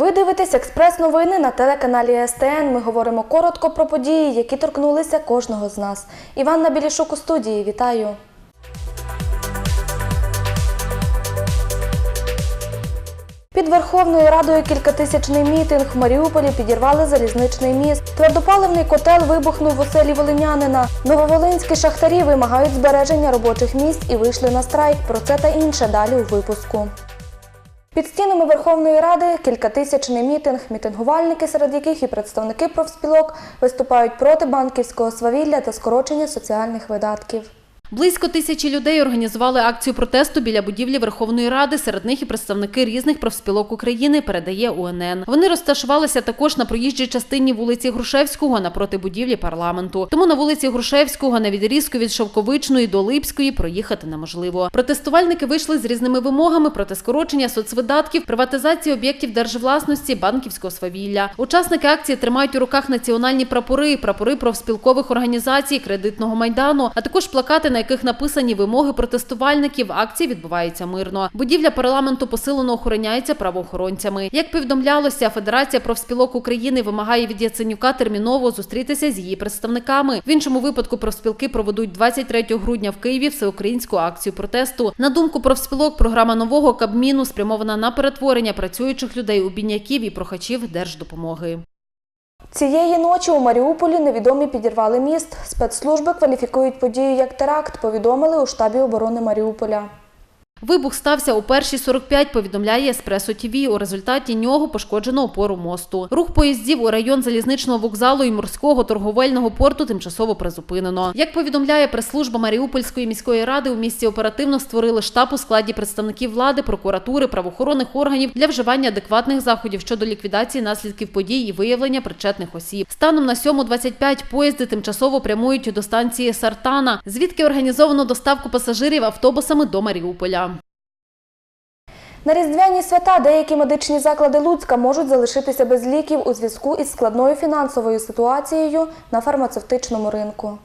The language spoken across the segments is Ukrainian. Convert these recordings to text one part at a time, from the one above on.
Ви дивитесь експрес-новини на телеканалі СТН. Ми говоримо коротко про події, які торкнулися кожного з нас. Іванна Білішук у студії. Вітаю. Під Верховною Радою кількатисячний мітинг в Маріуполі підірвали залізничний міст. Твердопаливний котел вибухнув в оселі волинянина. Нововолинські шахтарі вимагають збереження робочих місць і вийшли на страйк. Про це та інше далі у випуску. Під стінами Верховної Ради кількатисячний мітинг. Мітингувальники, серед яких і представники профспілок, виступають проти банківського свавілля та скорочення соціальних видатків. Близько тисячі людей організували акцію протесту біля будівлі Верховної Ради. Серед них і представники різних профспілок України передає УНН. Вони розташувалися також на проїжджій частині вулиці Грушевського напроти будівлі парламенту. Тому на вулиці Грушевського на відрізку від Шовковичної до Липської проїхати неможливо. Протестувальники вийшли з різними вимогами проти скорочення соцвидатків, приватизації об'єктів держвласності, банківського свавілля. Учасники акції тримають у руках національні прапори, прапори профспілкових організацій, кредитного майдану, а також плакати, на яких написані вимоги протестувальників. Акція відбувається мирно. Будівля парламенту посилено охороняється правоохоронцями. Як повідомлялося, Федерація профспілок України вимагає від Яценюка терміново зустрітися з її представниками. В іншому випадку профспілки проведуть 23 грудня в Києві всеукраїнську акцію протесту. На думку профспілок, програма нового Кабміну спрямована на перетворення працюючих людей у бідняків і прохачів держдопомоги. Цієї ночі у Маріуполі невідомі підірвали міст. Спецслужби кваліфікують подію як теракт, повідомили у штабі оборони Маріуполя. Вибух стався у першій 45, повідомляє Еспресо ТІВІ. У результаті нього пошкоджено опору мосту. Рух поїздів у район залізничного вокзалу і морського торговельного порту тимчасово призупинено. Як повідомляє прес-служба Маріупольської міської ради, у місті оперативно створили штаб у складі представників влади, прокуратури, правоохоронних органів для вживання адекватних заходів щодо ліквідації наслідків подій і виявлення причетних осіб. Станом на 7.25 поїзди тимчасово прямують до станції Сартана, звідки організовано доставку пасажирів автобусами до Маріуполя. На різдвяні свята деякі медичні заклади Луцька можуть залишитися без ліків у зв'язку із складною фінансовою ситуацією на фармацевтичному ринку.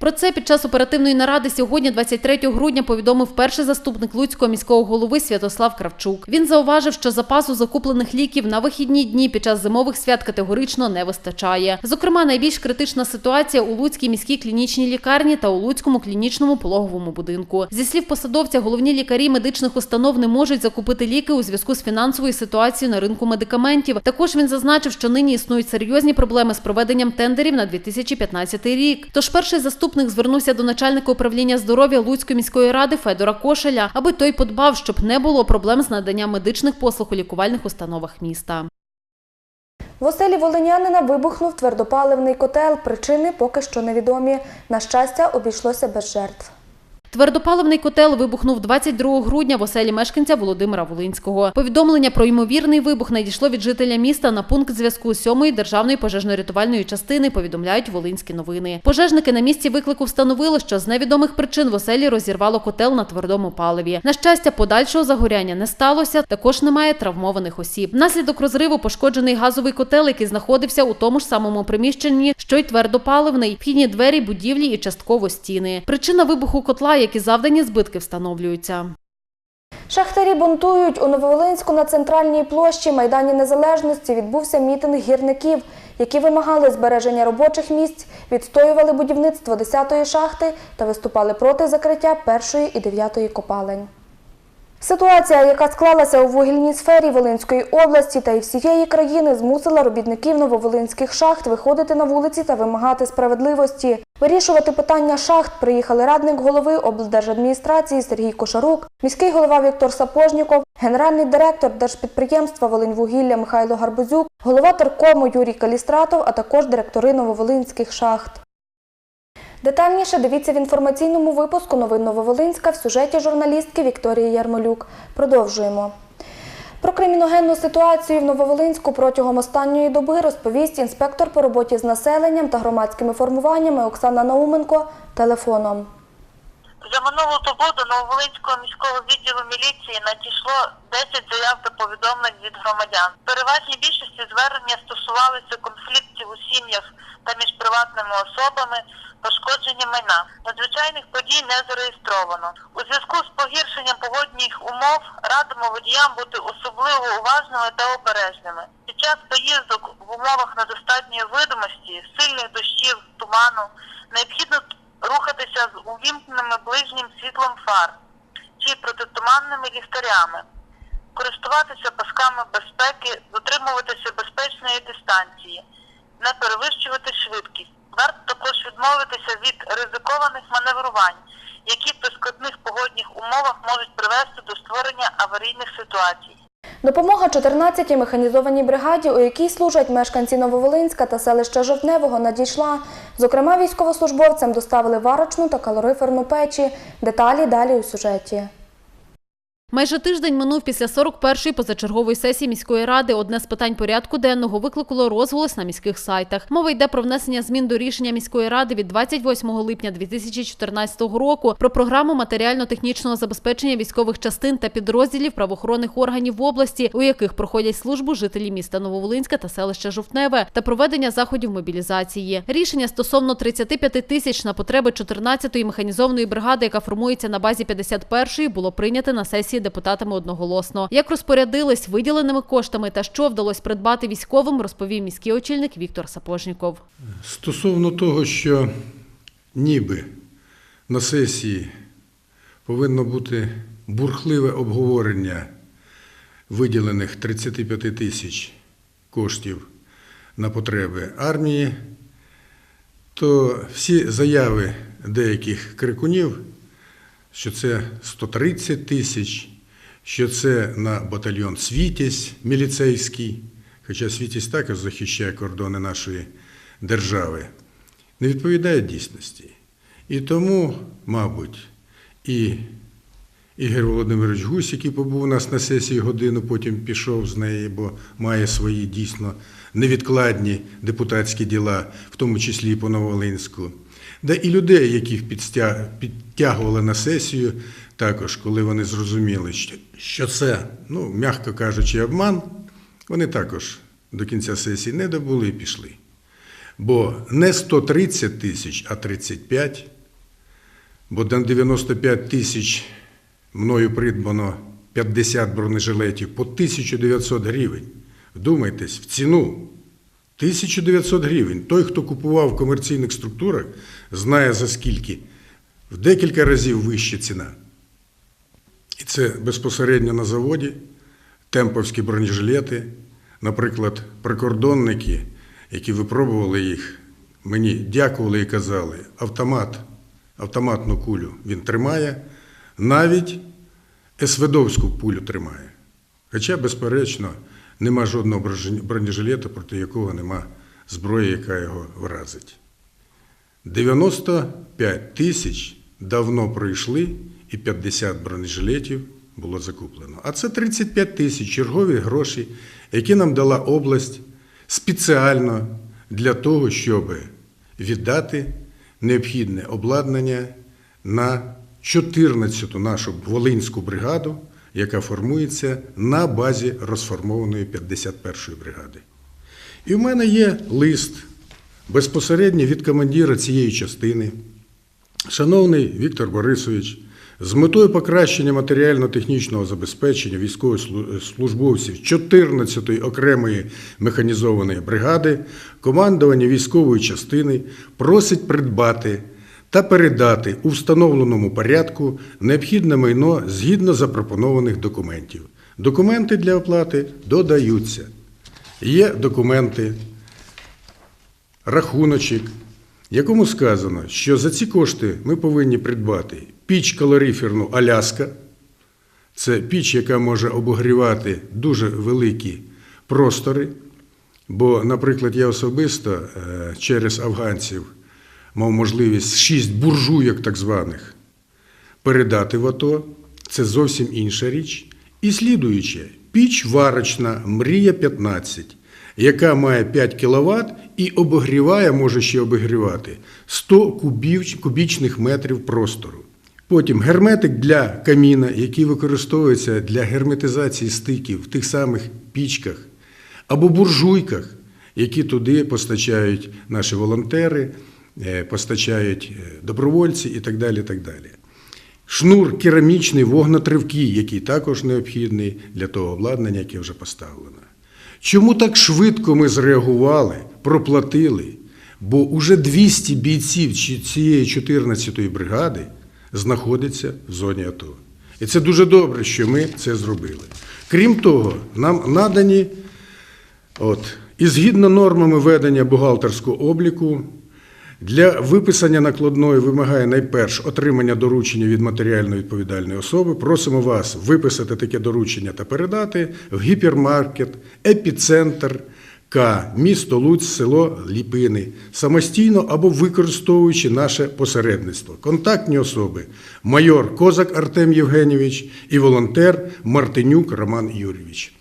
Про це під час оперативної наради сьогодні, 23 грудня, повідомив перший заступник Луцького міського голови Святослав Кравчук. Він зауважив, що запасу закуплених ліків на вихідні дні під час зимових свят категорично не вистачає. Зокрема, найбільш критична ситуація у Луцькій міській клінічній лікарні та у Луцькому клінічному пологовому будинку. Зі слів посадовця, головні лікарі медичних установ не можуть закупити ліки у зв'язку з фінансовою ситуацією на ринку медикаментів. Також він зазначив, що нині існують серйозні проблеми з проведенням тендерів на 2015 рік. Тож перший заступник звернувся до начальника управління здоров'я Луцької міської ради Федора Кошеля, аби той подбав, щоб не було проблем з наданням медичних послуг у лікувальних установах міста. В оселі волинянина вибухнув твердопаливний котел. Причини поки що невідомі. На щастя, обійшлося без жертв. Твердопаливний котел вибухнув 22 грудня в оселі мешканця Володимира Волинського. Повідомлення про ймовірний вибух надійшло від жителя міста на пункт зв'язку 7-ї державної пожежно-рятувальної частини. Повідомляють Волинські новини. Пожежники на місці виклику встановили, що з невідомих причин в оселі розірвало котел на твердому паливі. На щастя, подальшого загоряння не сталося. Також немає травмованих осіб. Внаслідок розриву пошкоджений газовий котел, який знаходився у тому ж самому приміщенні, що й твердопаливний, вхідні двері, будівлі і частково стіни. Причина вибуху котла, які завдані збитки, встановлюються. Шахтарі бунтують у Нововолинську на центральній площі Майдані Незалежності відбувся мітинг гірників, які вимагали збереження робочих місць, відстоювали будівництво 10-ї шахти та виступали проти закриття першої і 9-ї копалень. Ситуація, яка склалася у вугільній сфері Волинської області та й всієї країни, змусила робітників нововолинських шахт виходити на вулиці та вимагати справедливості. Вирішувати питання шахт приїхали радник голови облдержадміністрації Сергій Кошарук, міський голова Віктор Сапожніков, генеральний директор держпідприємства Волиньвугілля Михайло Гарбузюк, голова теркому Юрій Калістратов, а також директори нововолинських шахт. Детальніше дивіться в інформаційному випуску новин Нововолинська в сюжеті журналістки Вікторії Ярмолюк. Продовжуємо. Про криміногенну ситуацію в Нововолинську протягом останньої доби розповість інспектор по роботі з населенням та громадськими формуваннями Оксана Науменко телефоном. За минулу добу до Нововолинського міського відділу міліції надійшло 10 заяв та повідомлень від громадян. Переважній більшості звернення стосувалися конфліктів у сім'ях та між приватними особами, пошкодження майна. Надзвичайних подій не зареєстровано. У зв'язку з погіршенням погодних умов радимо водіям бути особливо уважними та обережними. Під час поїздок в умовах недостатньої видимості, сильних дощів, туману необхідно рухатися з увімкненими ближнім світлом фар чи протитуманними ліхтарями, користуватися пасками безпеки, дотримуватися безпечної дистанції, не перевищувати швидкість. Варто також відмовитися від ризикованих маневрувань, які при складних погодних умовах можуть привести до створення аварійних ситуацій. Допомога 14-й механізованій бригаді, у якій служать мешканці Нововолинська та селища Жовтневого, надійшла. Зокрема, військовослужбовцям доставили варочну та калориферну печі. Деталі далі у сюжеті. Майже тиждень минув після 41-ї позачергової сесії міської ради. Одне з питань порядку денного викликало розголос на міських сайтах. Мова йде про внесення змін до рішення міської ради від 28 липня 2014 року про програму матеріально-технічного забезпечення військових частин та підрозділів правоохоронних органів в області, у яких проходять службу жителі міста Нововолинська та селища Жовтневе, та проведення заходів мобілізації. Рішення стосовно 35 тисяч на потреби 14-ї механізованої бригади, яка формується на базі 51-ї, було прийнято на сесії депутатами одноголосно. Як розпорядились виділеними коштами та що вдалося придбати військовим, розповів міський очільник Віктор Сапожніков. Стосовно того, що ніби на сесії повинно бути бурхливе обговорення виділених 35 тисяч коштів на потреби армії, то всі заяви деяких крикунів, що це 130 тисяч, що це на батальйон Світязь міліцейський, хоча Світязь також захищає кордони нашої держави, не відповідає дійсності. І тому, мабуть, і Ігор Володимирович Гусь, який побув у нас на сесії годину, потім пішов з неї, бо має свої дійсно невідкладні депутатські діла, в тому числі і по Новолинську. Да і людей, яких підтягували на сесію, також, коли вони зрозуміли, що- що це, ну, м'яко кажучи, обман, вони також до кінця сесії не добули і пішли. Бо не 130 тисяч, а 35, бо на 95 тисяч мною придбано 50 бронежилетів по 1900 гривень. Вдумайтесь, в ціну 1900 гривень. Той, хто купував в комерційних структурах, знає за скільки. В декілька разів вища ціна. І це безпосередньо на заводі, темповські бронежилети, наприклад, прикордонники, які випробували їх, мені дякували і казали, автомат, автоматну кулю він тримає, навіть есведовську пулю тримає. Хоча, безперечно, нема жодного бронежилета, проти якого нема зброї, яка його вразить. 95 тисяч давно пройшли і 50 бронежилетів було закуплено. А це 35 тисяч чергові гроші, які нам дала область спеціально для того, щоб віддати необхідне обладнання на 14-ту нашу Волинську бригаду, яка формується на базі розформованої 51-ї бригади. І в мене є лист безпосередньо від командира цієї частини, шановний Віктор Борисович, з метою покращення матеріально-технічного забезпечення військовослужбовців 14-ї окремої механізованої бригади, командування військової частини просить придбати та передати у встановленому порядку необхідне майно згідно запропонованих документів. Документи для оплати додаються. Є документи, рахуночок, якому сказано, що за ці кошти ми повинні придбати піч калориферну Аляска. Це піч, яка може обогрівати дуже великі простори. Бо, наприклад, я особисто е, через афганців мав можливість шість буржуйок так званих передати в АТО. Це зовсім інша річ. І слідуюче, піч варочна Мрія 15, яка має 5 кВт і обогріває, може ще обігрівати 100 кубів, кубічних метрів простору. Потім герметик для каміна, який використовується для герметизації стиків в тих самих пічках або буржуйках, які туди постачають наші волонтери, е, постачають е, добровольці і так далі. так далі. шнур керамічний вогнетривкий, який також необхідний для того обладнання, яке вже поставлено. Чому так швидко ми зреагували, проплатили? Бо уже 200 бійців цієї 14-ї бригади знаходиться в зоні АТО. І це дуже добре, що ми це зробили. Крім того, нам надані От. І згідно нормами ведення бухгалтерського обліку, для виписання накладної вимагає найперш отримання доручення від матеріально відповідальної особи. Просимо вас виписати таке доручення та передати в гіпермаркет, епіцентр К, місто Луць, село Ліпини, самостійно або використовуючи наше посередництво. Контактні особи майор Козак Артем Євгенійович і волонтер Мартинюк Роман Юрійович.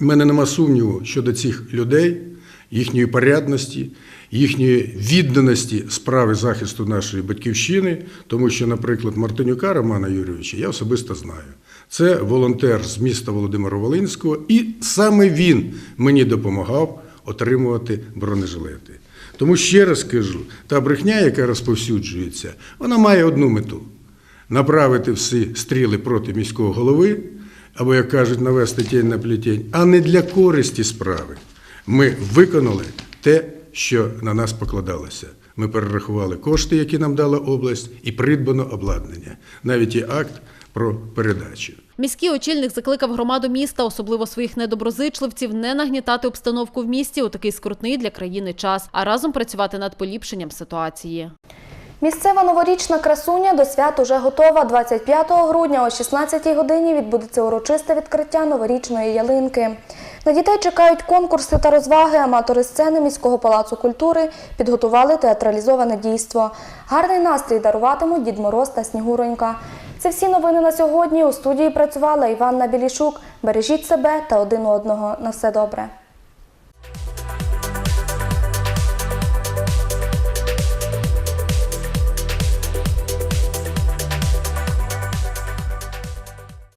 У мене нема сумніву щодо цих людей, їхньої порядності, їхньої відданості справи захисту нашої батьківщини, тому що, наприклад, Мартинюка Романа Юрійовича я особисто знаю. Це волонтер з міста Володимира Волинського, і саме він мені допомагав отримувати бронежилети. Тому ще раз кажу, та брехня, яка розповсюджується, вона має одну мету направити всі стріли проти міського голови, або, як кажуть, навести тінь на плетінь, а не для користі справи. Ми виконали те, що на нас покладалося. Ми перерахували кошти, які нам дала область, і придбано обладнання. Навіть є акт про передачу. Міський очільник закликав громаду міста, особливо своїх недоброзичливців, не нагнітати обстановку в місті у такий скрутний для країни час, а разом працювати над поліпшенням ситуації. Місцева новорічна красуня до свят уже готова. 25 грудня о 16 годині відбудеться урочисте відкриття новорічної ялинки. На дітей чекають конкурси та розваги. Аматори сцени міського палацу культури підготували театралізоване дійство. Гарний настрій даруватимуть Дід Мороз та Снігуронька. Це всі новини на сьогодні. У студії працювала Іванна Білішук. Бережіть себе та один одного. На все добре.